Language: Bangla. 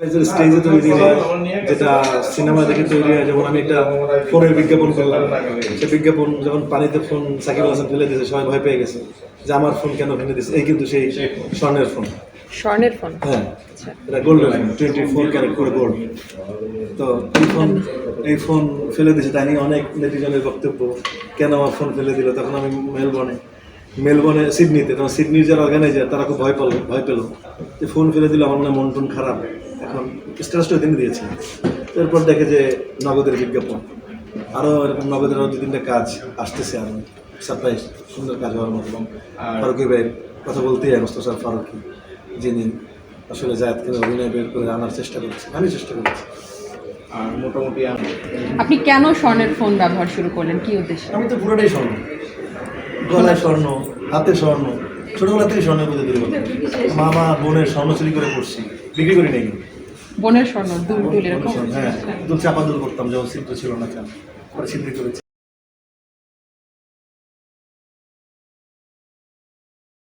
স্টেজে তৈরি হয় যেটা সিনেমা দেখে তৈরি হয় যেমন আমি একটা ফোনের বিজ্ঞাপন করলাম। সে বিজ্ঞাপন যখন পানিতে ফোন সাকিব হাসান ফেলে দিয়েছে সবাই ভয় পেয়ে গেছে যে আমার ফোন কেন ফেলে দিয়েছে। এই কিন্তু সেই স্বর্ণের ফোন। স্বর্ণের ফোন? হ্যাঁ। এটা গোল্ডের ফোন টোয়েন্টি ফোর ক্যারেট করে গোল্ড তো এই ফোন এই ফোন ফেলে দিয়েছে তাই নিয়ে অনেক নেটিজনের বক্তব্য কেন আমার ফোন ফেলে দিল? তখন আমি মেলবর্নে মেলবর্নে সিডনিতে তখন সিডনির যারা অর্গানাইজার তারা খুব ভয় পেল ভয় পেল। যে ফোন ফেলে দিল আমার মনে হয় মন টন খারাপ। এখন স্ট্যাটাসটা তিনি দিয়েছে। এরপর দেখে যে নগদের বিজ্ঞাপন। আরও এরকম নগদের আরও দু তিনটা কাজ আসতেছে আরও সারপ্রাইজ সুন্দর কাজ হওয়ার মতো। এবং ফারুকি ভাইয়ের কথা বলতেই হয় মোস্তফা স্যার ফারুকি। যিনি আসলে জায়দকে অভিনয় বের করে আনার চেষ্টা করছে। আমি চেষ্টা করছি। আর মোটামুটি আমি আপনি কেন স্বর্ণের ফোন ব্যবহার শুরু করলেন? কি উদ্দেশ্যে? আমি তো পুরোটাই স্বর্ণ। গলায় স্বর্ণ। হাতে স্বর্ণ। ছোটবেলা থেকে স্বর্ণের পুজো দুর্বল মামা বোনের স্বর্ণ চুরি করে পড়ছি বিক্রি করি নাই। বোনের স্বর্ণ দুল দুল এরকম? হ্যাঁ। দুল চাপা দুল করতাম যখন সিদ্ধ ছিল না চান পরে সিদ্ধি করেছি।